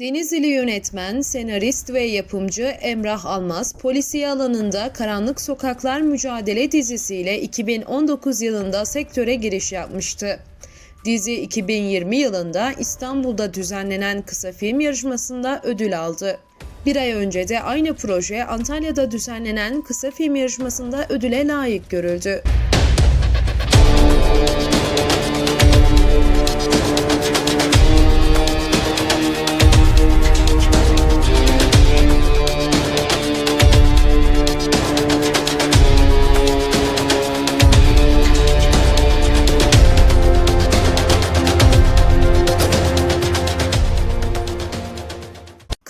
Denizli yönetmen, senarist ve yapımcı Emrah Almaz, polisiye alanında Karanlık Sokaklar Mücadele dizisiyle 2019 yılında sektöre giriş yapmıştı. Dizi 2020 yılında İstanbul'da düzenlenen kısa film yarışmasında ödül aldı. Bir ay önce de aynı proje Antalya'da düzenlenen kısa film yarışmasında ödüle layık görüldü.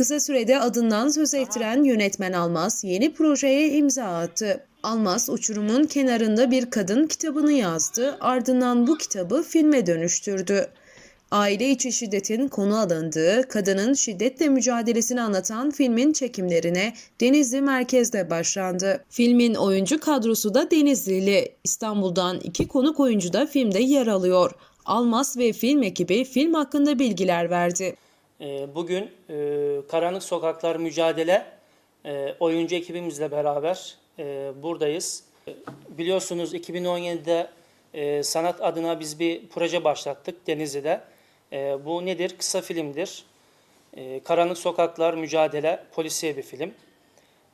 Kısa sürede adından söz ettiren yönetmen Almaz yeni projeye imza attı. Almaz uçurumun kenarında bir kadın kitabını yazdı, ardından bu kitabı filme dönüştürdü. Aile içi şiddetin konu alındığı, kadının şiddetle mücadelesini anlatan filmin çekimlerine Denizli merkezde başlandı. Filmin oyuncu kadrosu da Denizlili. İstanbul'dan iki konuk oyuncu da filmde yer alıyor. Almaz ve film ekibi film hakkında bilgiler verdi. Ee, Bugün e, Karanlık Sokaklar Mücadele e, oyuncu ekibimizle beraber e, buradayız. Biliyorsunuz 2017'de e, sanat adına biz bir proje başlattık Denizli'de. Bu nedir? Kısa filmdir. Karanlık Sokaklar Mücadele polisiye bir film.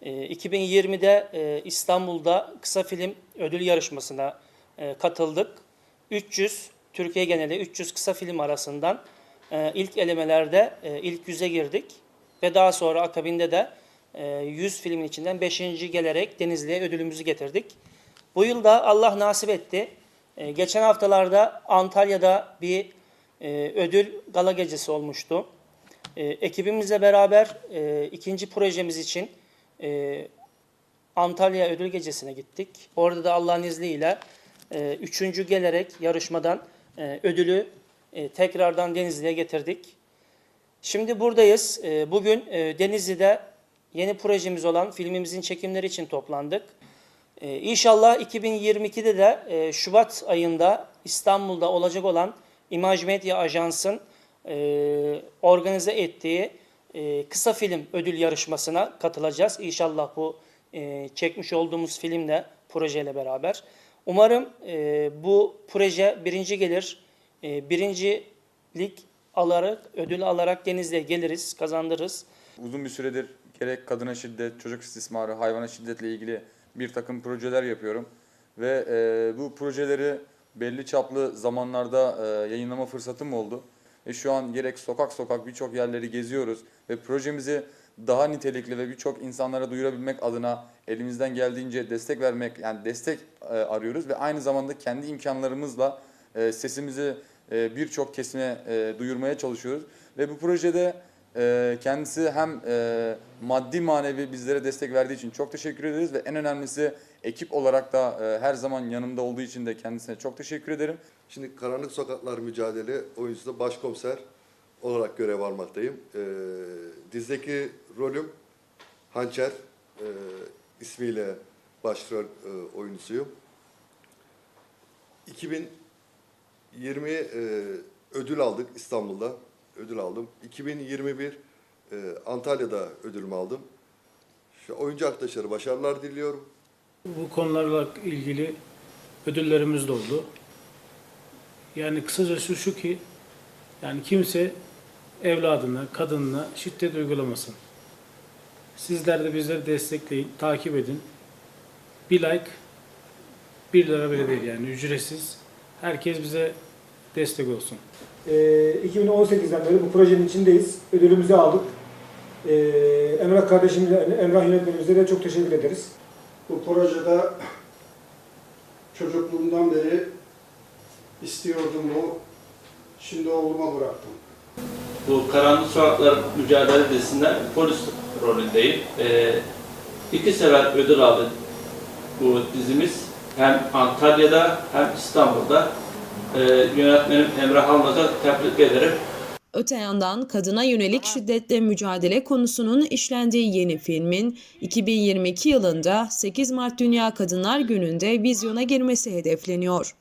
E, 2020'de e, İstanbul'da kısa film ödül yarışmasına katıldık. 300 Türkiye geneli 300 kısa film arasından e, ilk elemelerde e, ilk yüze girdik ve daha sonra akabinde de e, 100 filmin içinden 5. gelerek Denizli'ye ödülümüzü getirdik. Bu yıl da Allah nasip etti. E, geçen haftalarda Antalya'da bir e, ödül gala gecesi olmuştu. Ekibimizle beraber ikinci projemiz için Antalya Ödül Gecesi'ne gittik. Orada da Allah'ın izniyle üçüncü gelerek yarışmadan ödülü e, tekrardan Denizli'ye getirdik. Şimdi buradayız. E, bugün e, Denizli'de yeni projemiz olan filmimizin çekimleri için toplandık. E, İnşallah 2022'de de e, Şubat ayında İstanbul'da olacak olan İmaj Medya Ajans'ın e, organize ettiği e, kısa film ödül yarışmasına katılacağız. İnşallah bu e, çekmiş olduğumuz filmle, projeyle beraber. Umarım e, bu proje birinci gelir. E, birincilik alarak, ödül alarak Denizli'ye geliriz, kazandırırız. Uzun bir süredir gerek kadına şiddet, çocuk istismarı, hayvana şiddetle ilgili bir takım projeler yapıyorum. Ve e, bu projeleri belli çaplı zamanlarda e, yayınlama fırsatım oldu. Ve şu an gerek sokak sokak birçok yerleri geziyoruz ve projemizi daha nitelikli ve birçok insanlara duyurabilmek adına elimizden geldiğince destek vermek yani destek e, arıyoruz ve aynı zamanda kendi imkanlarımızla e, sesimizi e, birçok kesime e, duyurmaya çalışıyoruz ve bu projede e, kendisi hem e, maddi manevi bizlere destek verdiği için çok teşekkür ederiz ve en önemlisi ekip olarak da her zaman yanımda olduğu için de kendisine çok teşekkür ederim. Şimdi Karanlık Sokaklar Mücadele oyuncusu başkomiser olarak görev almaktayım. Dizideki rolüm Hançer ismiyle başrol e, oyuncusuyum. 2020 e, ödül aldık İstanbul'da. Ödül aldım. 2021 e, Antalya'da ödülümü aldım. Şu oyuncu arkadaşları başarılar diliyorum. Bu konularla ilgili ödüllerimiz de oldu. Yani kısacası şu ki yani kimse evladına, kadınına şiddet uygulamasın. Sizler de bizleri destekleyin, takip edin. Bir like, bir lira bile değil yani ücretsiz. Herkes bize destek olsun. Ee, 2018'den beri bu projenin içindeyiz. Ödülümüzü aldık. Ee, Emrah kardeşimize, Emrah yönetmenimize de çok teşekkür ederiz. Bu projede çocukluğumdan beri istiyordum bu. Şimdi oğluma bıraktım. Bu Karanlık Sokaklar Mücadele dizisinde polis rolündeyim. Ee, iki sefer ödül aldı bu dizimiz. Hem Antalya'da hem İstanbul'da. Ee, yönetmenim Emrah Almaz'a tebrik ederim. Öte yandan kadına yönelik şiddetle mücadele konusunun işlendiği yeni filmin 2022 yılında 8 Mart Dünya Kadınlar Günü'nde vizyona girmesi hedefleniyor.